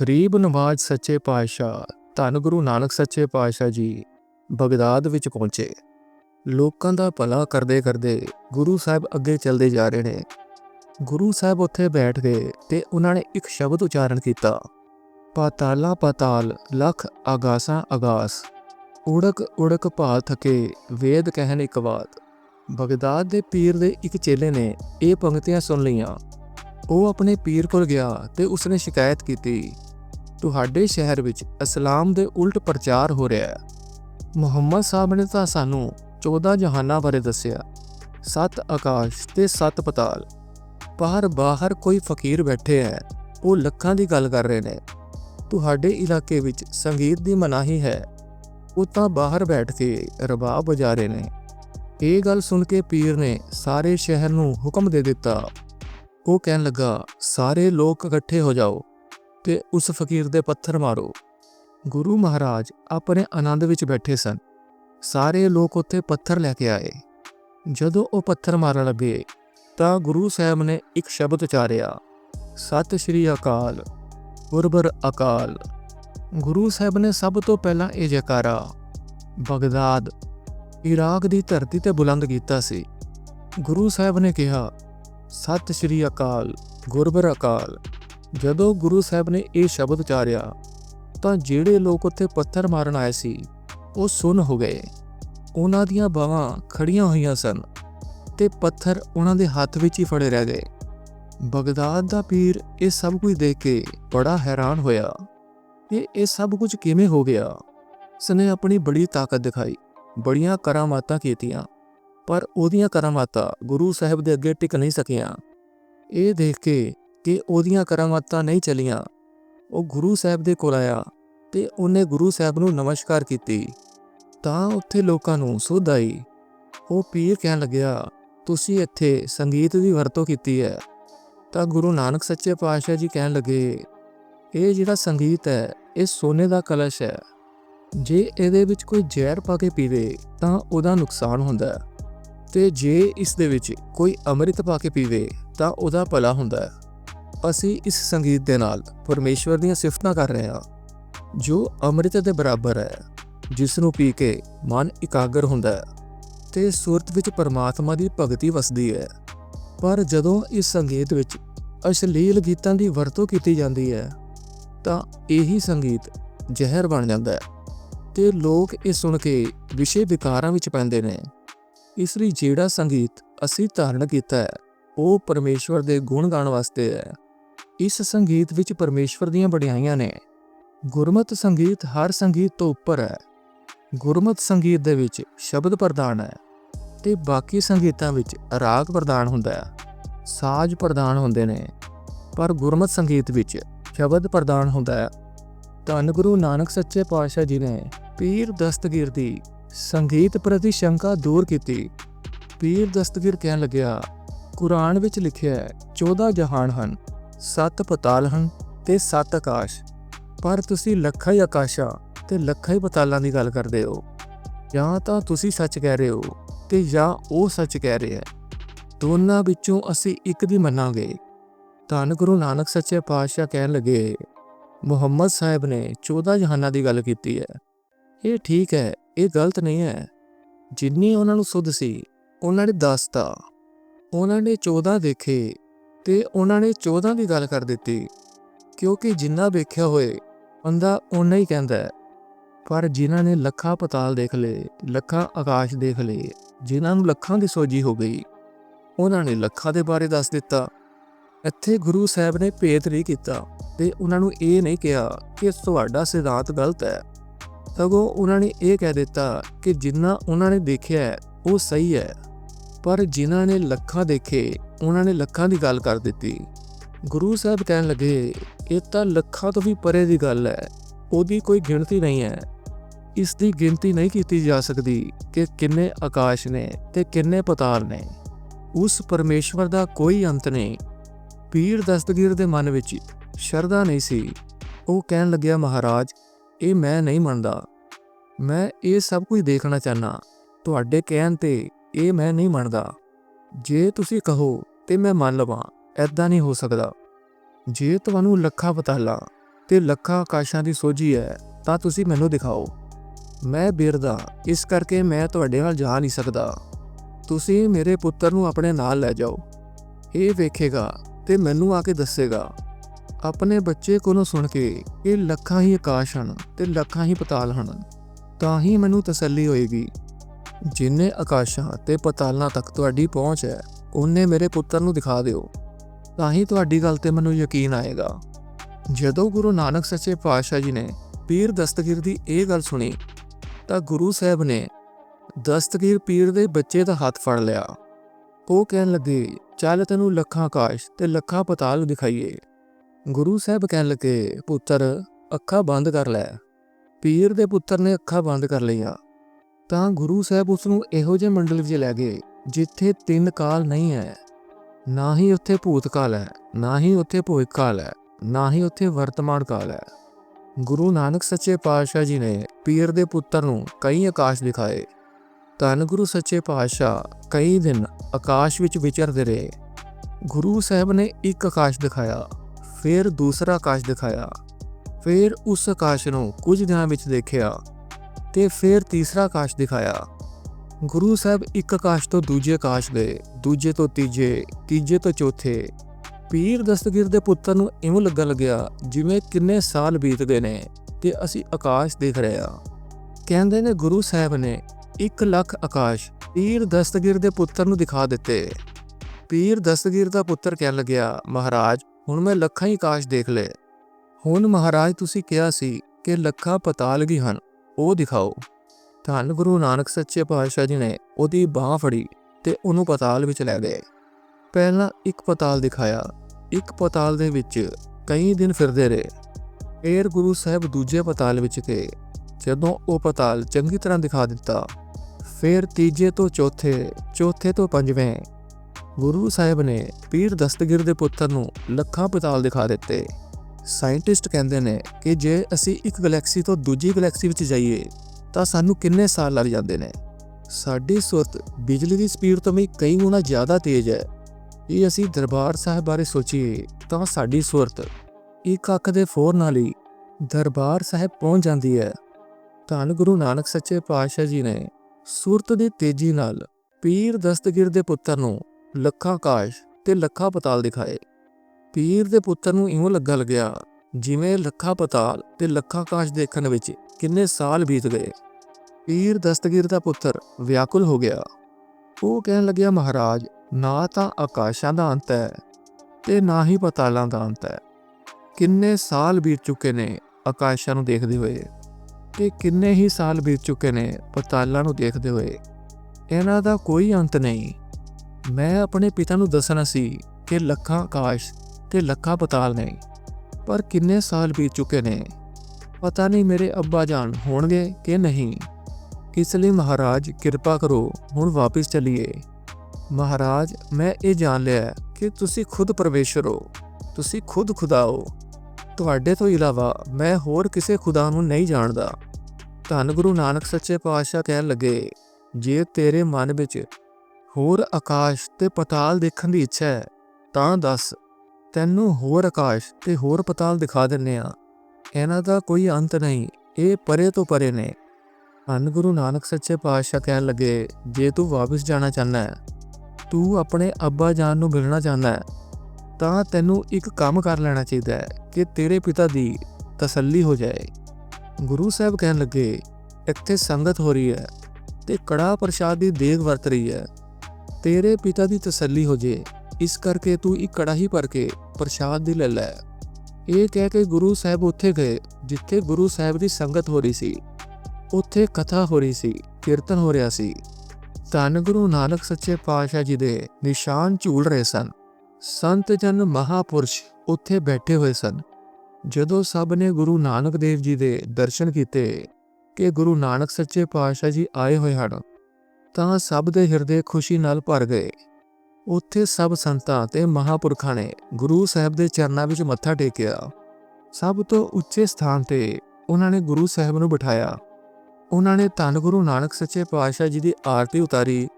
ਗਰੀਬ ਨਵਾਜ਼ ਸੱਚੇ ਪਾਤਸ਼ਾਹ, ਧੰਨ ਗੁਰੂ ਨਾਨਕ ਸੱਚੇ ਪਾਤਸ਼ਾਹ ਜੀ, ਬਗਦਾਦ ਵਿੱਚ ਪਹੁੰਚੇ। ਲੋਕਾਂ ਦਾ ਭਲਾ ਕਰਦੇ ਕਰਦੇ ਗੁਰੂ ਸਾਹਿਬ ਅੱਗੇ ਚੱਲਦੇ ਜਾ ਰਹੇ ਨੇ। ਗੁਰੂ ਸਾਹਿਬ ਉੱਥੇ ਬੈਠ ਗਏ ਤੇ ਉਹਨਾਂ ਨੇ ਇੱਕ ਸ਼ਬਦ ਉਚਾਰਨ ਕੀਤਾ। ਪਾਤਾਲਾ ਪਾਤਾਲ, ਲਖ ਆਗਾਸਾਂ ਆਗਾਸ। ਉੜਕ ਉੜਕ ਭਾਲ ਥਕੇ, ਵੇਦ ਕਹਿਣ ਇੱਕ ਬਾਤ। ਬਗਦਾਦ ਦੇ ਪੀਰ ਦੇ ਇੱਕ ਚੇਲੇ ਨੇ ਇਹ ਪੰਕਤੀਆਂ ਸੁਣ ਲਈਆਂ। ਉਹ ਆਪਣੇ ਪੀਰ ਕੋਲ ਗਿਆ ਤੇ ਉਸਨੇ ਸ਼ਿਕਾਇਤ ਕੀਤੀ, ਤੁਹਾਡੇ ਸ਼ਹਿਰ ਵਿੱਚ ਇਸਲਾਮ ਦੇ ਉਲਟ ਪ੍ਰਚਾਰ ਹੋ ਰਿਹਾ ਹੈ। ਮੁਹੰਮਦ ਸਾਹਿਬ ਨੇ ਤਾਂ ਸਾਨੂੰ 14 ਜਹਾਨਾਂ ਬਾਰੇ ਦੱਸਿਆ, ਸੱਤ ਆਕਾਸ਼ ਤੇ ਸੱਤ ਪਤਾਲ। ਬਾਹਰ ਬਾਹਰ ਕੋਈ ਫਕੀਰ ਬੈਠੇ ਹੈ, ਉਹ ਲੱਖਾਂ ਦੀ ਗੱਲ ਕਰ ਰਹੇ ਨੇ। ਤੁਹਾਡੇ ਇਲਾਕੇ ਵਿੱਚ ਸੰਗੀਤ ਦੀ ਮਨਾਹੀ ਹੈ, ਉਹ ਤਾਂ ਬਾਹਰ ਬੈਠ ਕੇ ਰਬਾਬ ਵਜਾ ਰਹੇ ਨੇ। ਇਹ ਗੱਲ ਸੁਣ ਕੇ ਪੀਰ ਨੇ ਸਾਰੇ ਸ਼ਹਿਰ ਨੂੰ ਹੁਕਮ ਦੇ ਦਿੱਤਾ। ਉਹ ਕਹਿਣ ਲੱਗਾ, ਸਾਰੇ ਲੋਕ ਇਕੱਠੇ ਹੋ ਜਾਓ ਤੇ ਉਸ ਫਕੀਰ ਦੇ ਪੱਥਰ ਮਾਰੋ। ਗੁਰੂ ਮਹਾਰਾਜ ਆਪਣੇ ਆਨੰਦ ਵਿੱਚ ਬੈਠੇ ਸਨ। ਸਾਰੇ ਲੋਕ ਉੱਥੇ ਪੱਥਰ ਲੈ ਕੇ ਆਏ। ਜਦੋਂ ਉਹ ਪੱਥਰ ਮਾਰਨ ਲੱਗੇ, ਤਾਂ ਗੁਰੂ ਸਾਹਿਬ ਨੇ ਇੱਕ ਸ਼ਬਦ ਉਚਾਰਿਆ ਸਤਿ ਸ਼੍ਰੀ ਅਕਾਲ ਗੁਰਬਰ ਅਕਾਲ। ਗੁਰੂ ਸਾਹਿਬ ਨੇ ਸਭ ਤੋਂ ਪਹਿਲਾਂ ਇਹ ਜੈਕਾਰਾ ਬਗਦਾਦ, ਇਰਾਕ ਦੀ ਧਰਤੀ ਤੇ ਬੁਲੰਦ ਕੀਤਾ ਸੀ। ਗੁਰੂ ਸਾਹਿਬ ਨੇ ਕਿਹਾ ਸਤਿ ਸ਼੍ਰੀ ਅਕਾਲ, ਗੁਰਬਰ ਅਕਾਲ। ਜਦੋਂ ਗੁਰੂ ਸਾਹਿਬ ਨੇ ਇਹ ਸ਼ਬਦ ਉਚਾਰਿਆ ਤਾਂ ਜਿਹੜੇ ਲੋਕ ਉੱਥੇ ਪੱਥਰ ਮਾਰਨ ਆਏ ਸੀ, ਉਹ ਸੁੰਨ ਹੋ ਗਏ। ਉਹਨਾਂ ਦੀਆਂ ਬਾਹਾਂ ਖੜੀਆਂ ਹੋਈਆਂ ਸਨ ਤੇ ਪੱਥਰ ਉਹਨਾਂ ਦੇ ਹੱਥ ਵਿੱਚ ਹੀ ਫੜੇ ਰਹਿ ਗਏ। ਬਗਦਾਦ ਦਾ ਪੀਰ ਇਹ ਸਭ ਕੁਝ ਦੇਖ ਕੇ ਬੜਾ ਹੈਰਾਨ ਹੋਇਆ ਕਿ ਇਹ ਸਭ ਕੁਝ ਕਿਵੇਂ ਹੋ ਗਿਆ। ਉਸਨੇ ਆਪਣੀ ਬੜੀ ਤਾਕਤ ਦਿਖਾਈ, ਬੜੀਆਂ ਕਰਾਮਾਤਾਂ ਕੀਤੀਆਂ। ਪਰ ਉਹਦੀਆਂ ਕਰਾਮਾਤਾਂ ਗੁਰੂ ਸਾਹਿਬ ਦੇ ਅੱਗੇ ਟਿਕ ਨਹੀਂ ਸਕੀਆਂ। ਇਹ ਦੇਖ ਕੇ ਕਿ ਉਹਦੀਆਂ ਕਰਾਮਾਤਾਂ ਨਹੀਂ ਚਲੀਆਂ। ਉਹ ਗੁਰੂ ਸਾਹਿਬ ਦੇ ਕੋਲ ਆਇਆ ਤੇ ਉਹਨੇ ਗੁਰੂ ਸਾਹਿਬ ਨੂੰ ਨਮਸਕਾਰ ਕੀਤੀ। ਤਾਂ ਉੱਥੇ ਲੋਕਾਂ ਨੂੰ ਸੁੱਧ ਆਈ। ਉਹ ਪੀਰ ਕਹਿਣ ਲੱਗਿਆ, ਤੁਸੀਂ ਇੱਥੇ ਸੰਗੀਤ ਦੀ ਵਰਤੋਂ ਕੀਤੀ ਹੈ। ਤਾਂ ਗੁਰੂ ਨਾਨਕ ਸੱਚੇ ਪਾਤਸ਼ਾਹ ਜੀ ਕਹਿਣ ਲੱਗੇ, ਇਹ ਜਿਹੜਾ ਸੰਗੀਤ ਹੈ, ਇਹ ਸੋਨੇ ਦਾ ਕਲਸ਼ ਹੈ। ਜੇ ਇਹਦੇ ਵਿੱਚ ਕੋਈ ਜ਼ਹਿਰ ਪਾ ਕੇ ਪੀਵੇ, ਤਾਂ ਉਹਦਾ ਨੁਕਸਾਨ ਹੁੰਦਾ ਹੈ। ਤੇ ਜੇ ਇਸ ਦੇ ਵਿੱਚ ਕੋਈ ਅੰਮ੍ਰਿਤ ਪਾ ਕੇ ਪੀਵੇ, ਤਾਂ ਉਹਦਾ ਭਲਾ ਹੁੰਦਾ ਹੈ। ਅਸੀਂ ਇਸ ਸੰਗੀਤ ਦੇ ਨਾਲ ਪਰਮੇਸ਼ਵਰ ਦੀਆਂ ਸਿਫਤਾਂ ਕਰ ਰਹੇ ਹਾਂ। ਜੋ ਅੰਮ੍ਰਿਤ ਦੇ ਬਰਾਬਰ ਹੈ, ਜਿਸ ਨੂੰ ਪੀ ਕੇ ਮਨ ਇਕਾਗਰ ਹੁੰਦਾ ਹੈ, ਤੇ ਸੁਰਤ ਵਿੱਚ ਪਰਮਾਤਮਾ ਦੀ ਭਗਤੀ ਵਸਦੀ ਹੈ। ਪਰ ਜਦੋਂ ਇਸ ਸੰਗੀਤ ਵਿੱਚ ਅਸ਼ਲੀਲ ਗੀਤਾਂ ਦੀ ਵਰਤੋਂ ਕੀਤੀ ਜਾਂਦੀ ਹੈ, ਤਾਂ ਇਹੀ ਸੰਗੀਤ ਜ਼ਹਿਰ ਬਣ ਜਾਂਦਾ ਹੈ, ਤੇ ਲੋਕ ਇਹ ਸੁਣ ਕੇ ਵਿਸ਼ੇ ਵਿਕਾਰਾਂ ਵਿੱਚ ਪੈਂਦੇ ਨੇ। ਇਸ ਲਈ ਜਿਹੜਾ ਸੰਗੀਤ ਅਸੀਂ ਧਾਰਨ ਕੀਤਾ ਹੈ, ਉਹ ਪਰਮੇਸ਼ਵਰ ਦੇ ਗੁਣ ਗਾਣ ਵਾਸਤੇ ਹੈ। ਇਸ ਸੰਗੀਤ ਵਿੱਚ ਪਰਮੇਸ਼ਵਰ ਦੀਆਂ ਵਡਿਆਈਆਂ ਨੇ। ਗੁਰਮਤ ਸੰਗੀਤ ਹਰ ਸੰਗੀਤ ਤੋਂ ਉੱਪਰ ਹੈ। ਗੁਰਮਤ ਸੰਗੀਤ ਦੇ ਵਿੱਚ ਸ਼ਬਦ ਪ੍ਰਦਾਨ ਹੈ ਤੇ ਬਾਕੀ ਸੰਗੀਤਾਂ ਵਿੱਚ ਰਾਗ ਪ੍ਰਦਾਨ ਹੁੰਦਾ ਹੈ। ਸਾਜ਼ ਪ੍ਰਦਾਨ ਹੁੰਦੇ ਨੇ, ਪਰ ਗੁਰਮਤ ਸੰਗੀਤ ਵਿੱਚ ਸ਼ਬਦ ਪ੍ਰਦਾਨ ਹੁੰਦਾ ਹੈ। ਧੰਨ ਗੁਰੂ ਨਾਨਕ ਸੱਚੇ ਪਾਤਸ਼ਾਹ ਜੀ ਨੇ ਪੀਰ ਦਸਤਗੀਰ ਦੀ ਸੰਗੀਤ ਪ੍ਰਤੀ ਸ਼ੰਕਾ ਦੂਰ ਕੀਤੀ। ਪੀਰ ਦਸਤਗੀਰ ਕਹਿਣ ਲੱਗਿਆ, ਕੁਰਾਨ ਵਿੱਚ ਲਿਖਿਆ ਹੈ 14 ਜਹਾਨ ਹਨ 7 ਪਤਾਲ ਹਨ ਤੇ 7 ਆਕਾਸ਼। ਪਰ ਤੁਸੀਂ ਲੱਖਾਂ ਹੀ ਆਕਾਸ਼ਾਂ ਤੇ ਲੱਖਾਂ ਹੀ ਪਤਾਲਾਂ ਦੀ ਗੱਲ ਕਰਦੇ ਹੋ। ਜਾਂ ਤਾਂ ਤੁਸੀਂ ਸੱਚ ਕਹਿ ਰਹੇ ਹੋ ਤੇ ਜਾਂ ਉਹ ਸੱਚ ਕਹਿ ਰਿਹਾ ਹੈ। ਦੋਨਾਂ ਵਿੱਚੋਂ ਅਸੀਂ ਇੱਕ ਦੀ ਮੰਨਾਂਗੇ। ਧੰਨ ਗੁਰੂ ਨਾਨਕ ਸੱਚੇ ਪਾਤਸ਼ਾਹ ਕਹਿਣ ਲੱਗੇ, ਮੁਹੰਮਦ ਸਾਹਿਬ ਨੇ 14 ਜਹਾਨਾਂ ਦੀ ਗੱਲ ਕੀਤੀ ਹੈ। ਇਹ ਠੀਕ ਹੈ ਇਹ ਗਲਤ ਨਹੀਂ ਹੈ। ਜਿੰਨੀ ਉਹਨਾਂ ਨੂੰ ਸੁੱਧ ਸੀ, ਉਹਨਾਂ ਨੇ ਦੱਸਤਾ ਉਹਨਾਂ ਨੇ 14 ਦੇਖੇ ਤੇ ਉਹਨਾਂ ਨੇ 14 ਦੀ ਗੱਲ ਕਰ ਦਿੱਤੀ। ਕਿਉਂਕਿ ਜਿੰਨਾ ਵੇਖਿਆ ਹੋਏ, ਬੰਦਾ ਓਨਾ ਹੀ ਕਹਿੰਦਾ ਹੈ। ਪਰ ਜਿਨ੍ਹਾਂ ਨੇ ਲੱਖਾਂ ਪਤਾਲ ਦੇਖ ਲਏ, ਲੱਖਾਂ ਆਕਾਸ਼ ਦੇਖ ਲਏ, ਜਿਨ੍ਹਾਂ ਨੂੰ ਲੱਖਾਂ ਦੀ ਸੋਝੀ ਹੋ ਗਈ, ਉਹਨਾਂ ਨੇ ਲੱਖਾਂ ਦੇ ਬਾਰੇ ਦੱਸ ਦਿੱਤਾ। ਇੱਥੇ ਗੁਰੂ ਸਾਹਿਬ ਨੇ ਭੇਦ ਨਹੀਂ ਕੀਤਾ ਤੇ ਉਹਨਾਂ ਨੂੰ ਇਹ ਨਹੀਂ ਕਿਹਾ ਕਿ ਤੁਹਾਡਾ ਸਿਧਾਂਤ ਗਲਤ ਹੈ। ਸਗੋਂ ਉਹਨਾਂ ਨੇ ਇਹ ਕਹਿ ਦਿੱਤਾ ਕਿ ਜਿੰਨਾ ਉਹਨਾਂ ਨੇ ਦੇਖਿਆ ਹੈ, ਉਹ ਸਹੀ ਹੈ। ਪਰ ਜਿਨ੍ਹਾਂ ਨੇ ਲੱਖਾਂ ਦੇਖੇ, ਉਹਨਾਂ ਨੇ ਲੱਖਾਂ ਦੀ ਗੱਲ ਕਰ ਦਿੱਤੀ। ਗੁਰੂ ਸਾਹਿਬ ਕਹਿਣ ਲੱਗੇ, ਇਹ ਤਾਂ ਲੱਖਾਂ ਤੋਂ ਵੀ ਪਰੇ ਦੀ ਗੱਲ ਹੈ। ਉਹਦੀ ਕੋਈ ਗਿਣਤੀ ਨਹੀਂ ਹੈ। ਇਸ ਦੀ ਗਿਣਤੀ ਨਹੀਂ ਕੀਤੀ ਜਾ ਸਕਦੀ ਕਿ ਕਿੰਨੇ ਆਕਾਸ਼ ਨੇ ਤੇ ਕਿੰਨੇ ਪਤਾਲ ਨੇ। ਉਸ ਪਰਮੇਸ਼ਵਰ ਦਾ ਕੋਈ ਅੰਤ ਨਹੀਂ। ਪੀਰ ਦਸਤਗੀਰ ਦੇ ਮਨ ਵਿੱਚ ਸ਼ਰਧਾ ਨਹੀਂ ਸੀ। ਉਹ ਕਹਿਣ ਲੱਗਿਆ, ਮਹਾਰਾਜ ਇਹ ਮੈਂ ਨਹੀਂ ਮੰਨਦਾ। ਮੈਂ ਇਹ ਸਭ ਕੁਝ ਦੇਖਣਾ ਚਾਹਨਾ ਤੁਹਾਡੇ ਕਹਿਣ ਤੇ ਇਹ ਮੈਂ ਨਹੀਂ ਮੰਨਦਾ। ਜੇ ਤੁਸੀਂ ਕਹੋ ਤੇ ਮੈਂ ਮੰਨ ਲਵਾਂ ਐਦਾਂ ਨਹੀਂ ਹੋ ਸਕਦਾ। ਜੇ ਤੁਹਾਨੂੰ ਲੱਖਾਂ ਪਤਾਲਾਂ ਤੇ ਲੱਖਾਂ ਆਕਾਸ਼ਾਂ ਦੀ ਸੋਝੀ ਹੈ, ਤਾਂ ਤੁਸੀਂ ਮੈਨੂੰ ਦਿਖਾਓ। ਮੈਂ ਬਿਰਦਾ, ਇਸ ਕਰਕੇ ਮੈਂ ਤੁਹਾਡੇ ਨਾਲ ਜਾ ਨਹੀਂ ਸਕਦਾ। ਤੁਸੀਂ ਮੇਰੇ ਪੁੱਤਰ ਨੂੰ ਆਪਣੇ ਨਾਲ ਲੈ ਜਾਓ। ਇਹ ਵੇਖੇਗਾ ਤੇ ਮੈਨੂੰ ਆ ਕੇ ਦੱਸੇਗਾ। ਆਪਣੇ ਬੱਚੇ ਕੋਲੋਂ ਸੁਣ ਕੇ ਇਹ ਲੱਖਾਂ ਹੀ ਆਕਾਸ਼ ਹਨ ਤੇ ਲੱਖਾਂ ਹੀ ਪਤਾਲ ਹਨ, ਤਾਂ ਹੀ ਮੈਨੂੰ ਤਸੱਲੀ ਹੋਏਗੀ। ਜਿੰਨੇ ਆਕਾਸ਼ਾਂ ਤੇ ਪਤਾਲਾਂ ਤੱਕ ਤੁਹਾਡੀ ਪਹੁੰਚ ਹੈ ਉਹਨੇ ਮੇਰੇ ਪੁੱਤਰ ਨੂੰ ਦਿਖਾ ਦਿਓ, ਤਾਂ ਹੀ ਤੁਹਾਡੀ ਗੱਲ ਤੇ ਮੈਨੂੰ ਯਕੀਨ ਆਏਗਾ। ਜਦੋਂ ਗੁਰੂ ਨਾਨਕ ਸੱਚੇ ਪਾਤਸ਼ਾਹ ਜੀ ਨੇ ਪੀਰ ਦਸਤਗੀਰ ਦੀ ਇਹ ਗੱਲ ਸੁਣੀ, ਤਾਂ ਗੁਰੂ ਸਾਹਿਬ ਨੇ ਦਸਤਗੀਰ ਪੀਰ ਦੇ ਬੱਚੇ ਦਾ ਹੱਥ ਫੜ ਲਿਆ। ਉਹ ਕਹਿਣ ਲੱਗੇ, ਚੱਲ ਤੈਨੂੰ ਲੱਖਾਂ ਆਕਾਸ਼ ਤੇ ਲੱਖਾਂ ਪਤਾਲ ਦਿਖਾਈਏ। ਗੁਰੂ ਸਾਹਿਬ ਕਹਿਣ ਲੱਗੇ, ਪੁੱਤਰ, ਅੱਖਾਂ ਬੰਦ ਕਰ ਲੈ। ਪੀਰ ਦੇ ਪੁੱਤਰ ਨੇ ਅੱਖਾਂ ਬੰਦ ਕਰ ਲਈਆਂ। ਤਾਂ ਗੁਰੂ ਸਾਹਿਬ ਉਸ ਨੂੰ ਇਹੋ ਜਿਹੇ ਮੰਡਲ ਵਿੱਚ ਲੈ ਗਏ, ਜਿੱਥੇ ਤਿੰਨ ਕਾਲ ਨਹੀਂ ਹੈ ਨਾ ਹੀ ਉੱਥੇ ਭੂਤ ਕਾਲ ਹੈ ਨਾ ਹੀ ਉੱਥੇ ਭੋਇਕ ਕਾਲ ਹੈ ਨਾ ਹੀ ਉੱਥੇ ਵਰਤਮਾਨ ਕਾਲ ਹੈ ਗੁਰੂ ਨਾਨਕ ਸੱਚੇ ਪਾਤਸ਼ਾਹ ਜੀ ਨੇ ਪੀਰ ਦੇ ਪੁੱਤਰ ਨੂੰ ਕਈ ਆਕਾਸ਼ ਦਿਖਾਏ। ਧੰਨ ਗੁਰੂ ਸੱਚੇ ਪਾਤਸ਼ਾਹ, ਕਈ ਦਿਨ ਆਕਾਸ਼ ਵਿੱਚ ਵਿਚਰਦੇ ਰਹੇ। ਗੁਰੂ ਸਾਹਿਬ ਨੇ ਇੱਕ ਆਕਾਸ਼ ਦਿਖਾਇਆ। ਫਿਰ ਦੂਸਰਾ ਆਕਾਸ਼ ਦਿਖਾਇਆ। ਫਿਰ ਉਸ ਆਕਾਸ਼ ਨੂੰ ਕੁਝ ਦਿਨਾਂ ਵਿੱਚ ਦੇਖਿਆ ਤੇ ਫਿਰ ਤੀਸਰਾ ਆਕਾਸ਼ ਦਿਖਾਇਆ। ਗੁਰੂ ਸਾਹਿਬ ਇੱਕ ਆਕਾਸ਼ ਤੋਂ ਦੂਜੇ ਆਕਾਸ਼ ਗਏ, ਦੂਜੇ ਤੋਂ ਤੀਜੇ ਤੀਜੇ ਤੋਂ ਚੌਥੇ। ਪੀਰ ਦਸਤਗੀਰ ਦੇ ਪੁੱਤਰ ਨੂੰ ਇਉਂ ਲੱਗਣ ਲੱਗਿਆ ਜਿਵੇਂ ਕਿੰਨੇ ਸਾਲ ਬੀਤ ਗਏ ਨੇ ਤੇ ਅਸੀਂ ਆਕਾਸ਼ ਦੇਖ ਰਹੇ ਆ ਕਹਿੰਦੇ ਨੇ ਗੁਰੂ ਸਾਹਿਬ ਨੇ 1 ਲੱਖ ਆਕਾਸ਼ ਪੀਰ ਦਸਤਗੀਰ ਦੇ ਪੁੱਤਰ ਨੂੰ ਦਿਖਾ ਦਿੱਤੇ। ਪੀਰ ਦਸਤਗੀਰ ਦਾ ਪੁੱਤਰ ਕਹਿਣ ਲੱਗਿਆ, ਮਹਾਰਾਜ ਹੁਣ ਮੈਂ ਲੱਖਾਂ ਹੀ ਕਾਸ਼ ਦੇਖ ਲਏ। ਹੁਣ ਮਹਾਰਾਜ ਤੁਸੀਂ ਕਿਹਾ ਸੀ ਕਿ ਲੱਖਾਂ ਪਤਾਲ ਵੀ ਹਨ, ਉਹ ਦਿਖਾਓ। ਧੰਨ ਗੁਰੂ ਨਾਨਕ ਸੱਚੇ ਪਾਤਸ਼ਾਹ ਜੀ ਨੇ ਉਹਦੀ ਬਾਹ ਫੜੀ ਤੇ ਉਹਨੂੰ ਪਤਾਲ ਵਿੱਚ ਲੈ ਗਏ। ਪਹਿਲਾਂ ਇੱਕ ਪਤਾਲ ਦਿਖਾਇਆ। ਇੱਕ ਪਤਾਲ ਦੇ ਵਿੱਚ ਕਈ ਦਿਨ ਫਿਰਦੇ ਰਹੇ। ਫੇਰ ਗੁਰੂ ਸਾਹਿਬ ਦੂਜੇ ਪਤਾਲ ਵਿੱਚ ਗਏ। ਜਦੋਂ ਉਹ ਪਤਾਲ ਚੰਗੀ ਤਰ੍ਹਾਂ ਦਿਖਾ ਦਿੱਤਾ, ਫਿਰ ਤੀਜੇ ਤੋਂ ਚੌਥੇ ਚੌਥੇ ਤੋਂ ਪੰਜਵੇਂ ਗੁਰੂ ਸਾਹਿਬ ਨੇ ਪੀਰ ਦਸਤਗਿਰ ਦੇ ਪੁੱਤਰ ਨੂੰ ਲੱਖਾਂ ਪਤਾਲ ਦਿਖਾ ਦਿੱਤੇ। ਸਾਇੰਟਿਸਟ ਕਹਿੰਦੇ ਨੇ ਕਿ ਜੇ ਅਸੀਂ ਇੱਕ ਗੈਲੈਕਸੀ ਤੋਂ ਦੂਜੀ ਗੈਲੈਕਸੀ ਵਿੱਚ ਜਾਈਏ, ਤਾਂ ਸਾਨੂੰ ਕਿੰਨੇ ਸਾਲ ਲੱਗ ਜਾਂਦੇ ਨੇ? ਸਾਡੀ ਸੁਰਤ ਬਿਜਲੀ ਦੀ ਸਪੀਡ ਤੋਂ ਵੀ ਕਈ ਗੁਣਾ ਜ਼ਿਆਦਾ ਤੇਜ਼ ਹੈ। ਜੇ ਅਸੀਂ ਦਰਬਾਰ ਸਾਹਿਬ ਬਾਰੇ ਸੋਚੀਏ, ਤਾਂ ਸਾਡੀ ਸੁਰਤ ਇੱਕ ਅੱਖ ਦੇ ਫੋਰ ਨਾਲ ਹੀ ਦਰਬਾਰ ਸਾਹਿਬ ਪਹੁੰਚ ਜਾਂਦੀ ਹੈ। ਧੰਨ ਗੁਰੂ ਨਾਨਕ ਸੱਚੇ ਪਾਤਸ਼ਾਹ ਜੀ ਨੇ ਸੁਰਤ ਦੀ ਤੇਜ਼ੀ ਨਾਲ ਪੀਰ ਦਸਤਗਿਰ ਦੇ ਪੁੱਤਰ ਨੂੰ ਲੱਖਾਂ ਆਕਾਸ਼ ਤੇ ਲੱਖਾਂ ਪਤਾਲ ਦਿਖਾਏ। ਪੀਰ ਦੇ ਪੁੱਤਰ ਨੂੰ ਇਉਂ ਲੱਗਾ ਲੱਗਿਆ ਜਿਵੇਂ ਲੱਖਾਂ ਪਤਾਲ ਤੇ ਲੱਖਾਂ ਕਾਸ਼ ਦੇਖਣ ਵਿੱਚ ਕਿੰਨੇ ਸਾਲ ਬੀਤ ਗਏ। ਪੀਰ ਦਸਤਗੀਰ ਦਾ ਪੁੱਤਰ ਵਿਆਕੁਲ ਹੋ ਗਿਆ। ਉਹ ਕਹਿਣ ਲੱਗਿਆ, ਮਹਾਰਾਜ, ਨਾ ਤਾਂ ਆਕਾਸ਼ਾਂ ਦਾ ਅੰਤ ਹੈ ਤੇ ਨਾ ਹੀ ਪਤਾਲਾਂ ਦਾ ਅੰਤ ਹੈ। ਕਿੰਨੇ ਸਾਲ ਬੀਤ ਚੁੱਕੇ ਨੇ ਆਕਾਸ਼ਾਂ ਨੂੰ ਦੇਖਦੇ ਹੋਏ ਤੇ ਕਿੰਨੇ ਹੀ ਸਾਲ ਬੀਤ ਚੁੱਕੇ ਨੇ ਪਤਾਲਾਂ ਨੂੰ ਦੇਖਦੇ ਹੋਏ। ਇਹਨਾਂ ਦਾ ਕੋਈ ਅੰਤ ਨਹੀਂ। ਮੈਂ ਆਪਣੇ ਪਿਤਾ ਨੂੰ ਦੱਸਣਾ ਸੀ ਕਿ ਲੱਖਾਂ ਆਕਾਸ਼ ਤੇ ਲੱਖਾਂ ਪਤਾਲ ਨੇ, ਪਰ ਕਿੰਨੇ ਸਾਲ ਬੀਤ ਚੁੱਕੇ ਨੇ? ਪਤਾ ਨਹੀਂ ਮੇਰੇ ਅੱਬਾ ਜਾਨ ਹੋਣਗੇ ਕਿ ਨਹੀਂ। ਇਸ ਲਈ ਮਹਾਰਾਜ ਕਿਰਪਾ ਕਰੋ, ਹੁਣ ਵਾਪਸ ਚਲੀਏ। ਮਹਾਰਾਜ, ਮੈਂ ਇਹ ਜਾਣ ਲਿਆ ਕਿ ਤੁਸੀਂ ਖੁਦ ਪਰਮੇਸ਼ਰ ਹੋ, ਤੁਸੀਂ ਖੁਦ ਖੁਦਾ ਹੋ। ਤੁਹਾਡੇ ਤੋਂ ਇਲਾਵਾ ਮੈਂ ਹੋਰ ਕਿਸੇ ਖੁਦਾ ਨੂੰ ਨਹੀਂ ਜਾਣਦਾ। ਧੰਨ ਗੁਰੂ ਨਾਨਕ ਸੱਚੇ ਪਾਤਸ਼ਾਹ ਕਹਿਣ ਲੱਗੇ, ਜੇ ਤੇਰੇ ਮਨ ਵਿੱਚ ਹੋਰ ਆਕਾਸ਼ ਤੇ ਪਤਾਲ ਦੇਖਣ ਦੀ ਇੱਛਾ ਹੈ, ਤਾਂ ਦੱਸ। ਤੈਨੂੰ ਹੋਰ ਆਕਾਸ਼ ਤੇ ਹੋਰ ਪਤਾਲ ਦਿਖਾ ਦਿੰਨੇ ਆ ਇਹਨਾਂ ਦਾ ਕੋਈ ਅੰਤ ਨਹੀਂ, ਇਹ ਪਰੇ ਤੋਂ ਪਰੇ ਨੇ। ਹਨ ਗੁਰੂ ਨਾਨਕ ਸੱਚੇ ਪਾਤਸ਼ਾਹ ਕਹਿਣ ਲੱਗੇ, ਜੇ ਤੂੰ ਵਾਪਸ ਜਾਣਾ ਚਾਹੁੰਦਾ ਹੈ, ਤੂੰ ਆਪਣੇ ਅੱਬਾ ਜਾਨ ਨੂੰ ਮਿਲਣਾ ਚਾਹੁੰਦਾ ਹੈ, ਤਾਂ ਤੈਨੂੰ ਇੱਕ ਕੰਮ ਕਰ ਲੈਣਾ ਚਾਹੀਦਾ ਹੈ ਕਿ ਤੇਰੇ ਪਿਤਾ ਦੀ ਤਸੱਲੀ ਹੋ ਜਾਏ। ਗੁਰੂ ਸਾਹਿਬ ਕਹਿਣ ਲੱਗੇ, ਇੱਥੇ ਸੰਗਤ ਹੋ ਰਹੀ ਹੈ ਤੇ ਕੜਾ ਪ੍ਰਸ਼ਾਦ ਦੀ ਦੇਗ ਵਰਤ ਰਹੀ ਹੈ। ਤੇਰੇ ਪਿਤਾ ਦੀ ਤਸੱਲੀ ਹੋ ਜੇ, ਇਸ ਕਰਕੇ ਤੂੰ ਇੱਕ ਕੜਾਹੀ ਭਰ ਕੇ ਪ੍ਰਸ਼ਾਦ ਦੀ ਲੈ ਲੈ। ਇਹ ਕਹਿ ਕੇ ਗੁਰੂ ਸਾਹਿਬ ਉੱਥੇ ਗਏ, ਜਿੱਥੇ ਗੁਰੂ ਸਾਹਿਬ ਦੀ ਸੰਗਤ ਹੋ ਰਹੀ ਸੀ। ਉੱਥੇ ਕਥਾ ਹੋ ਰਹੀ ਸੀ, ਕੀਰਤਨ ਹੋ ਰਿਹਾ ਸੀ। ਧੰਨ ਗੁਰੂ ਨਾਨਕ ਸੱਚੇ ਪਾਤਸ਼ਾਹ ਜੀ ਦੇ ਨਿਸ਼ਾਨ ਝੂਲ ਰਹੇ ਸਨ। ਸੰਤ ਜਨ ਮਹਾਪੁਰਸ਼ ਉੱਥੇ ਬੈਠੇ ਹੋਏ ਸਨ। ਜਦੋਂ ਸਭ ਨੇ ਗੁਰੂ ਨਾਨਕ ਦੇਵ ਜੀ ਦੇ ਦਰਸ਼ਨ ਕੀਤੇ, ਕਿ ਗੁਰੂ ਨਾਨਕ ਸੱਚੇ ਪਾਤਸ਼ਾਹ ਜੀ ਆਏ ਹੋਏ ਹਨ ਤਾਂ ਸਭ ਦੇ ਹਿਰਦੇ ਖੁਸ਼ੀ ਨਾਲ ਭਰ ਗਏ। ਉੱਥੇ ਸਭ ਸੰਤਾਂ ਤੇ ਮਹਾਪੁਰਖਾਂ ਨੇ ਗੁਰੂ ਸਾਹਿਬ ਦੇ ਚਰਨਾਂ ਵਿੱਚ ਮੱਥਾ ਟੇਕਿਆ। ਸਭ ਤੋਂ ਉੱਚੇ ਸਥਾਨ ਤੇ ਉਹਨਾਂ ਨੇ ਗੁਰੂ ਸਾਹਿਬ ਨੂੰ ਬਿਠਾਇਆ। ਉਹਨਾਂ ਨੇ ਧੰਨ ਗੁਰੂ ਨਾਨਕ ਸੱਚੇ ਪਾਤਸ਼ਾਹ ਜੀ ਦੀ ਆਰਤੀ ਉਤਾਰੀ,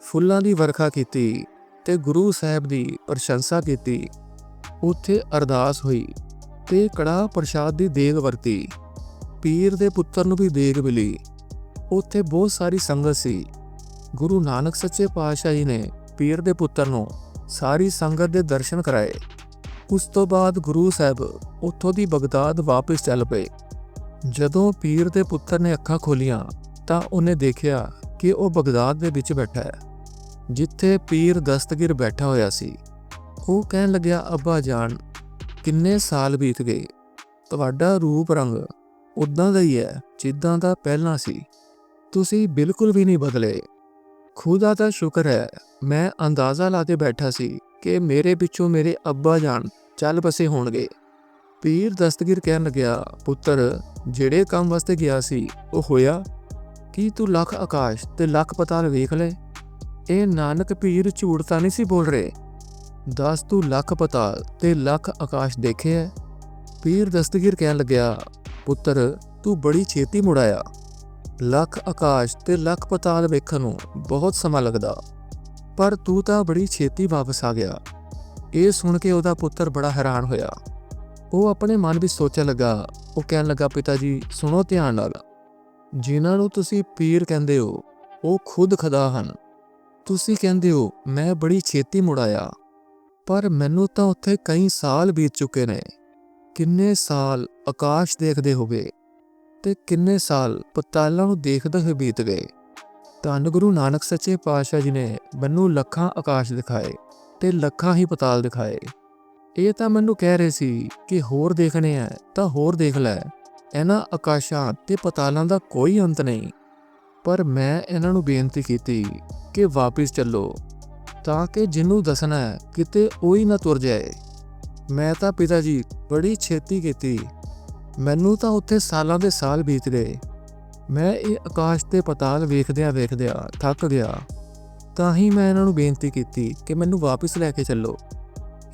ਫੁੱਲਾਂ ਦੀ ਵਰਖਾ ਕੀਤੀ ਤੇ ਗੁਰੂ ਸਾਹਿਬ ਦੀ ਪ੍ਰਸ਼ੰਸਾ ਕੀਤੀ। ਉੱਥੇ ਅਰਦਾਸ ਹੋਈ ਤੇ ਕੜਾ ਪ੍ਰਸ਼ਾਦ ਦੀ ਦੇਗ ਵਰਤੀ। ਪੀਰ ਦੇ ਪੁੱਤਰ ਨੂੰ ਵੀ ਦੇਗ ਮਿਲੀ। ਉੱਥੇ ਬਹੁਤ ਸਾਰੀ ਸੰਗਤ ਸੀ। ਗੁਰੂ ਨਾਨਕ ਸੱਚੇ ਪਾਤਸ਼ਾਹ ਜੀ ਨੇ ਪੀਰ ਦੇ ਪੁੱਤਰ ਨੂੰ ਸਾਰੀ ਸੰਗਤ ਦੇ ਦਰਸ਼ਨ ਕਰਾਏ। ਉਸ ਤੋਂ ਬਾਅਦ ਗੁਰੂ ਸਾਹਿਬ ਉੱਥੋਂ ਦੀ ਬਗਦਾਦ ਵਾਪਸ ਚੱਲ ਪਏ। ਜਦੋਂ ਪੀਰ ਦੇ ਪੁੱਤਰ ਨੇ ਅੱਖਾਂ ਖੋਲੀਆਂ, ਤਾਂ ਉਹਨੇ ਦੇਖਿਆ ਕਿ ਉਹ ਬਗਦਾਦ ਦੇ ਵਿੱਚ ਬੈਠਾ ਹੈ, ਜਿੱਥੇ ਪੀਰ ਦਸਤਗਿਰ ਬੈਠਾ ਹੋਇਆ ਸੀ। ਉਹ ਕਹਿਣ ਲੱਗਿਆ, ਅੱਬਾ ਜਾਨ, ਕਿੰਨੇ ਸਾਲ ਬੀਤ ਗਏ। ਤੁਹਾਡਾ ਰੂਪ ਰੰਗ ਉਦਾਂ ਦਾ ਹੀ ਹੈ, ਜਿੱਦਾਂ ਦਾ ਪਹਿਲਾਂ ਸੀ। ਤੁਸੀਂ ਬਿਲਕੁਲ ਵੀ ਨਹੀਂ ਬਦਲੇ। ਖੁਦਾ ਦਾ ਸ਼ੁਕਰ ਹੈ, ਮੈਂ ਅੰਦਾਜ਼ਾ ਲਾ ਕੇ ਬੈਠਾ ਸੀ ਕਿ ਮੇਰੇ ਪਿੱਛੋਂ ਮੇਰੇ ਅੱਬਾ ਜਾਨ ਚੱਲ ਪਸੇ ਹੋਣਗੇ। ਪੀਰ ਦਸਤਗੀਰ ਕਹਿਣ ਲੱਗਿਆ, ਪੁੱਤਰ, ਜਿਹੜੇ ਕੰਮ ਵਾਸਤੇ ਗਿਆ ਸੀ, ਉਹ ਹੋਇਆ? ਕੀ ਤੂੰ ਲੱਖ ਆਕਾਸ਼ ਤੇ ਲੱਖ ਪਤਾਲ ਵੇਖ ਲੈ? ਇਹ ਨਾਨਕ ਪੀਰ ਝੂਠ ਤਾਂ ਨਹੀਂ ਸੀ ਬੋਲ ਰਹੇ? ਦਸ ਤੂੰ ਲੱਖ ਪਤਾਲ ਤੇ ਲੱਖ ਆਕਾਸ਼ ਦੇਖੇ ਹੈ ਪੀਰ ਦਸਤਗੀਰ ਕਹਿਣ ਲੱਗਿਆ, ਪੁੱਤਰ, ਤੂੰ ਬੜੀ ਛੇਤੀ ਮੁੜ ਆਇਆ। ਲੱਖ ਆਕਾਸ਼ ਤੇ ਲੱਖ ਪਤਾਲ ਵੇਖਣ ਨੂੰ ਬਹੁਤ ਸਮਾਂ ਲੱਗਦਾ। ਪਰ ਤੂੰ ਤਾਂ ਬੜੀ ਛੇਤੀ ਵਾਪਸ ਆ ਗਿਆ। ਇਹ ਸੁਣ ਕੇ ਉਹਦਾ ਪੁੱਤਰ ਬੜਾ ਹੈਰਾਨ ਹੋਇਆ। ਉਹ ਆਪਣੇ ਮਨ ਵਿੱਚ ਸੋਚਣ ਲੱਗਾ। ਉਹ ਕਹਿਣ ਲੱਗਾ ਪਿਤਾ ਜੀ ਸੁਣੋ ਧਿਆਨ ਨਾਲ। ਜਿਨ੍ਹਾਂ ਨੂੰ ਤੁਸੀਂ ਪੀਰ ਕਹਿੰਦੇ ਹੋ, ਉਹ ਖੁਦ ਖੁਦਾ ਹਨ। ਤੁਸੀਂ ਕਹਿੰਦੇ ਹੋ, ਮੈਂ ਬੜੀ ਛੇਤੀ ਮੁੜ ਆਇਆ। ਪਰ ਮੈਨੂੰ ਤਾਂ ਉੱਥੇ ਕਈ ਸਾਲ ਬੀਤ ਚੁੱਕੇ ਨੇ। ਕਿੰਨੇ ਸਾਲ ਆਕਾਸ਼ ਦੇਖਦੇ ਹੋਵੇ। ਤੇ ਕਿੰਨੇ ਸਾਲ ਪਤਾਲਾਂ ਨੂੰ ਦੇਖਦੇ ਹੋਏ ਬੀਤ ਗਏ। ਧੰਨ ਗੁਰੂ ਨਾਨਕ ਸੱਚੇ ਪਾਤਸ਼ਾਹ ਜੀ ਨੇ ਮੈਨੂੰ ਲੱਖਾਂ ਆਕਾਸ਼ ਦਿਖਾਏ ਤੇ ਲੱਖਾਂ ਹੀ ਪਤਾਲ ਦਿਖਾਏ। ਇਹ ਤਾਂ ਮੈਨੂੰ ਕਹਿ ਰਹੇ ਸੀ ਕਿ ਹੋਰ ਦੇਖਣੇ ਆ ਤਾਂ ਹੋਰ ਦੇਖ ਲੈ, ਇਹਨਾਂ ਆਕਾਸ਼ਾਂ ਤੇ ਪਤਾਲਾਂ ਦਾ ਕੋਈ ਅੰਤ ਨਹੀਂ। ਪਰ ਮੈਂ ਇਹਨਾਂ ਨੂੰ ਬੇਨਤੀ ਕੀਤੀ ਕਿ ਵਾਪਸ ਚੱਲੋ ਤਾਂ ਕਿ ਜਿਹਨੂੰ ਦੱਸਣਾ ਹੈ ਕਿਤੇ ਉਹ ਹੀ ਨਾ ਤੁਰ ਜਾਏ। ਮੈਂ ਤਾਂ ਪਿਤਾ ਜੀ ਬੜੀ ਛੇਤੀ ਕੀਤੀ ਮੈਨੂੰ ਤਾਂ ਉੱਥੇ ਸਾਲਾਂ ਦੇ ਸਾਲ ਬੀਤ ਗਏ। ਮੈਂ ਇਹ ਆਕਾਸ਼ ਤੇ ਪਤਾਲ ਵੇਖਦਿਆਂ ਵੇਖਦਿਆਂ ਥੱਕ ਗਿਆ। ਤਾਂ ਹੀ ਮੈਂ ਇਹਨਾਂ ਨੂੰ ਬੇਨਤੀ ਕੀਤੀ ਕਿ ਮੈਨੂੰ ਵਾਪਸ ਲੈ ਕੇ ਚੱਲੋ।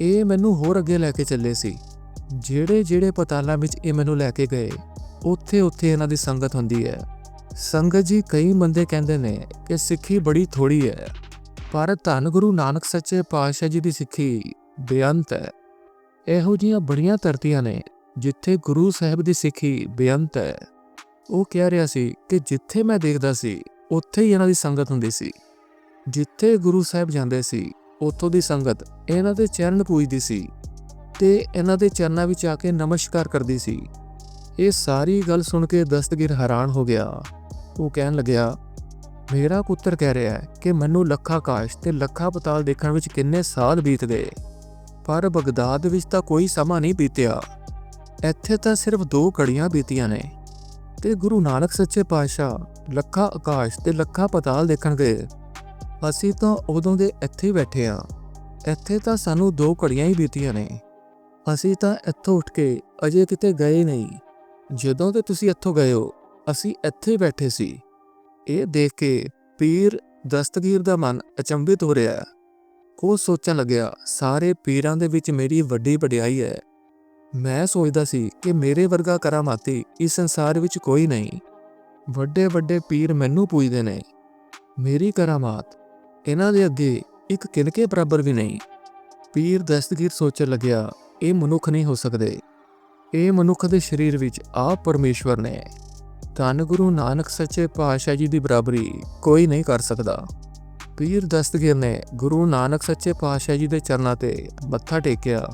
ਇਹ ਮੈਨੂੰ ਹੋਰ ਅੱਗੇ ਲੈ ਕੇ ਚੱਲੇ ਸੀ। ਜਿਹੜੇ ਜਿਹੜੇ ਪਤਾਲਾਂ ਵਿੱਚ ਇਹ ਮੈਨੂੰ ਲੈ ਕੇ ਗਏ, ਉੱਥੇ ਉੱਥੇ ਇਹਨਾਂ ਦੀ ਸੰਗਤ ਹੁੰਦੀ ਹੈ। ਸੰਗਤ ਜੀ ਕਈ ਬੰਦੇ ਕਹਿੰਦੇ ਨੇ ਕਿ ਸਿੱਖੀ ਬੜੀ ਥੋੜੀ ਹੈ, ਪਰ ਧੰਨ ਗੁਰੂ ਨਾਨਕ ਸੱਚੇ ਪਾਤਸ਼ਾਹ ਜੀ ਦੀ ਸਿੱਖੀ ਬੇਅੰਤ ਹੈ। ਇਹੋ ਜੀਆਂ ਬੜੀਆਂ ਧਰਤੀਆਂ ਨੇ ਜਿੱਥੇ ਗੁਰੂ ਸਾਹਿਬ ਦੀ ਸਿੱਖੀ ਬੇਅੰਤ ਹੈ, ਉਹ ਕਹਿ ਰਿਹਾ ਸੀ ਕਿ ਜਿੱਥੇ ਮੈਂ ਦੇਖਦਾ ਸੀ, ਉੱਥੇ ਹੀ ਇਹਨਾਂ ਦੀ ਸੰਗਤ ਹੁੰਦੀ ਸੀ। ਜਿੱਥੇ ਗੁਰੂ ਸਾਹਿਬ ਜਾਂਦੇ ਸੀ, ਉੱਥੋਂ ਦੀ ਸੰਗਤ ਇਹਨਾਂ ਦੇ ਚਰਨ ਪੂਜਦੀ ਸੀ ਤੇ ਇਹਨਾਂ ਦੇ ਚਰਨਾਂ ਵਿੱਚ ਆ ਕੇ ਨਮਸਕਾਰ ਕਰਦੀ ਸੀ। ਇਹ ਸਾਰੀ ਗੱਲ ਸੁਣ ਕੇ ਦਸਤਗੀਰ ਹੈਰਾਨ ਹੋ ਗਿਆ। ਉਹ ਕਹਿਣ ਲੱਗਿਆ, ਮੇਰਾ ਪੁੱਤਰ ਕਹਿ ਰਿਹਾ ਹੈ ਕਿ ਮੈਨੂੰ ਲੱਖਾਂ ਕਾਸ਼ ਤੇ ਲੱਖਾਂ ਪਤਾਲ ਦੇਖਣ ਵਿੱਚ ਕਿੰਨੇ ਸਾਲ ਬੀਤ ਗਏ ਪਰ ਬਗਦਾਦ ਵਿੱਚ ਤਾਂ ਕੋਈ ਸਮਾਂ ਨਹੀਂ ਬੀਤਿਆ। ਇੱਥੇ ਤਾਂ ਸਿਰਫ ਦੋ ਘੜੀਆਂ ਬੀਤੀਆਂ ਨੇ ਤੇ ਗੁਰੂ ਨਾਨਕ ਸੱਚੇ ਪਾਤਸ਼ਾਹ ਲੱਖਾਂ ਆਕਾਸ਼ ਤੇ ਲੱਖਾਂ ਪਤਾਲ ਦੇਖਣ ਗਏ। ਅਸੀਂ ਤਾਂ ਉਦੋਂ ਦੇ ਇੱਥੇ ਹੀ ਬੈਠੇ ਆ ਇੱਥੇ ਤਾਂ ਸਾਨੂੰ ਦੋ ਘੜੀਆਂ ਹੀ ਬੀਤੀਆਂ ਨੇ। ਅਸੀਂ ਤਾਂ ਇੱਥੋਂ ਉੱਠ ਕੇ ਅਜੇ ਕਿਤੇ ਗਏ ਨਹੀਂ। ਜਦੋਂ ਤੇ ਤੁਸੀਂ ਇੱਥੋਂ ਗਏ ਹੋ, ਅਸੀਂ ਇੱਥੇ ਹੀ ਬੈਠੇ ਸੀ। ਇਹ ਦੇਖ ਕੇ ਪੀਰ ਦਸਤਗੀਰ ਦਾ ਮਨ ਅਚੰਭਿਤ ਹੋ ਰਿਹਾ ਹੈ। ਉਹ ਸੋਚਣ ਲੱਗਿਆ, ਸਾਰੇ ਪੀਰਾਂ ਦੇ ਵਿੱਚ ਮੇਰੀ ਵੱਡੀ ਵਡਿਆਈ ਹੈ। ਮੈਂ ਸੋਚਦਾ ਸੀ ਕਿ ਮੇਰੇ ਵਰਗਾ ਕਰਾਮਾਤੀ ਇਸ ਸੰਸਾਰ ਵਿੱਚ ਕੋਈ ਨਹੀਂ। ਵੱਡੇ ਵੱਡੇ ਪੀਰ ਮੈਨੂੰ ਪੁੱਜਦੇ ਨੇ, ਮੇਰੀ ਕਰਾਮਾਤ, ਇਹਨਾਂ ਦੇ ਅੱਗੇ ਇੱਕ ਕਿਨਕੇ ਬਰਾਬਰ ਵੀ ਨਹੀਂ? ਪੀਰ ਦਸਤਗੀਰ ਸੋਚਣ ਲੱਗਿਆ, ਇਹ ਮਨੁੱਖ ਨਹੀਂ ਹੋ ਸਕਦੇ। ਇਹ ਮਨੁੱਖ ਦੇ ਸਰੀਰ ਵਿੱਚ ਆਪ ਪਰਮੇਸ਼ਵਰ ਨੇ। ਧੰਨ ਗੁਰੂ ਨਾਨਕ ਸੱਚੇ ਪਾਤਸ਼ਾਹ ਜੀ ਦੀ ਬਰਾਬਰੀ ਕੋਈ ਨਹੀਂ ਕਰ ਸਕਦਾ। ਪੀਰ ਦਸਤਗੀਰ ਨੇ ਗੁਰੂ ਨਾਨਕ ਸੱਚੇ ਪਾਤਸ਼ਾਹ ਜੀ ਦੇ ਚਰਨਾਂ ਤੇ ਮੱਥਾ ਟੇਕਿਆ।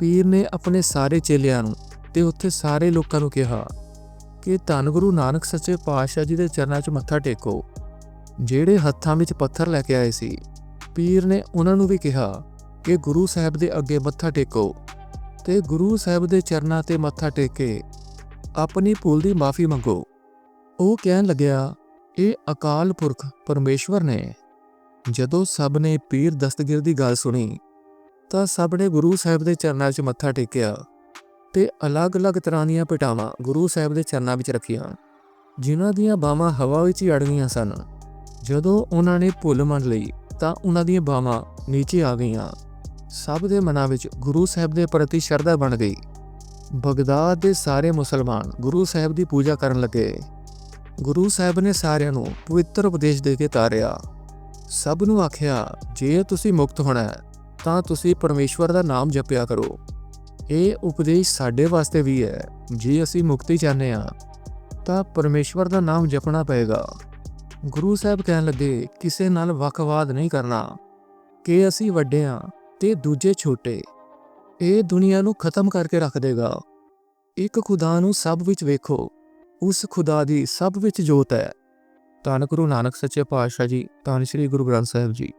ਪੀਰ ਨੇ ਆਪਣੇ ਸਾਰੇ ਚੇਲਿਆਂ ਨੂੰ ਤੇ ਉੱਥੇ ਸਾਰੇ ਲੋਕਾਂ ਨੂੰ ਕਿਹਾ ਕਿ ਧੰਨ ਗੁਰੂ ਨਾਨਕ ਸੱਚੇ ਪਾਤਸ਼ਾਹ ਜੀ ਦੇ ਚਰਨਾਂ 'ਚ ਮੱਥਾ ਟੇਕੋ, ਜਿਹੜੇ ਹੱਥਾਂ ਵਿੱਚ ਪੱਥਰ ਲੈ ਕੇ ਆਏ ਸੀ। ਪੀਰ ਨੇ ਉਹਨਾਂ ਨੂੰ ਵੀ ਕਿਹਾ ਕਿ ਗੁਰੂ ਸਾਹਿਬ ਦੇ ਅੱਗੇ ਮੱਥਾ ਟੇਕੋ ਤੇ ਗੁਰੂ ਸਾਹਿਬ ਦੇ ਚਰਨਾਂ ਤੇ ਮੱਥਾ ਟੇਕ ਕੇ ਆਪਣੀ ਭੁੱਲ ਦੀ ਮਾਫੀ ਮੰਗੋ। ਉਹ ਕਹਿਣ ਲੱਗਿਆ, ਇਹ ਅਕਾਲ ਪੁਰਖ ਪਰਮੇਸ਼ਵਰ ਨੇ। ਜਦੋਂ ਸਭ ਨੇ ਪੀਰ ਦਸਤਗਿਰ ਦੀ ਗੱਲ ਸੁਣੀ ਤਾਂ ਸਭ ਨੇ ਗੁਰੂ ਸਾਹਿਬ ਦੇ ਚਰਨਾਂ 'ਚ ਮੱਥਾ ਟੇਕਿਆ ਤੇ ਅਲੱਗ-ਅਲੱਗ ਤਰ੍ਹਾਂ ਦੀਆਂ ਪਟਾਵਾਂ ਗੁਰੂ ਸਾਹਿਬ ਦੇ ਚਰਨਾਂ ਵਿੱਚ ਰੱਖੀਆਂ, ਜਿਨ੍ਹਾਂ ਦੀਆਂ ਬਾਹਾਂ ਹਵਾ ਵਿੱਚ ਹੀ ਅੜ ਗਈਆਂ ਸਨ। ਜਦੋਂ ਉਹਨਾਂ ਨੇ ਭੁੱਲ ਮੰਨ ਲਈ, ਤਾਂ ਉਹਨਾਂ ਦੀਆਂ ਬਾਹਾਂ ਨੀਚੇ ਆ ਗਈਆਂ। ਸਭ ਦੇ ਮਨਾਂ ਵਿੱਚ ਗੁਰੂ ਸਾਹਿਬ ਦੇ ਪ੍ਰਤੀ ਸ਼ਰਧਾ ਬਣ ਗਈ। ਬਗਦਾਦ ਦੇ ਸਾਰੇ ਮੁਸਲਮਾਨ ਗੁਰੂ ਸਾਹਿਬ ਦੀ ਪੂਜਾ ਕਰਨ ਲੱਗੇ। ਗੁਰੂ ਸਾਹਿਬ ਨੇ ਸਾਰਿਆਂ ਨੂੰ ਪਵਿੱਤਰ ਉਪਦੇਸ਼ ਦੇ ਕੇ ਤਾਰਿਆ। ਸਭ ਨੂੰ ਆਖਿਆ, ਜੇ ਤੁਸੀਂ ਮੁਕਤ ਹੋਣਾ ਹੈ ਤਾਂ ਤੁਸੀਂ ਪਰਮੇਸ਼ਵਰ ਦਾ ਨਾਮ ਜਪਿਆ ਕਰੋ। ਇਹ ਉਪਦੇਸ਼ ਸਾਡੇ ਵਾਸਤੇ ਵੀ ਹੈ। ਜੇ ਅਸੀਂ ਮੁਕਤੀ ਚਾਹੁੰਦੇ ਹਾਂ, ਤਾਂ ਪਰਮੇਸ਼ਵਰ ਦਾ ਨਾਮ ਜਪਣਾ ਪਏਗਾ। ਗੁਰੂ ਸਾਹਿਬ ਕਹਿਣ ਲੱਗੇ, ਕਿਸੇ ਨਾਲ ਵਕਵਾਦ ਨਹੀਂ ਕਰਨਾ। ਕਿ ਅਸੀਂ ਵੱਡੇ ਹਾਂ ਤੇ ਦੂਜੇ ਛੋਟੇ, ਇਹ ਦੁਨੀਆ ਨੂੰ ਖਤਮ ਕਰਕੇ ਰੱਖ ਦੇਗਾ। ਇੱਕ ਖੁਦਾ ਨੂੰ ਸਭ ਵਿੱਚ ਵੇਖੋ, ਉਸ ਖੁਦਾ ਦੀ ਸਭ ਵਿੱਚ ਜੋਤ ਹੈ। ਧੰਨ ਗੁਰੂ ਨਾਨਕ ਸੱਚੇ ਪਾਤਸ਼ਾਹ ਜੀ, ਧੰਨ ਸ੍ਰੀ ਗੁਰੂ ਗ੍ਰੰਥ ਸਾਹਿਬ ਜੀ।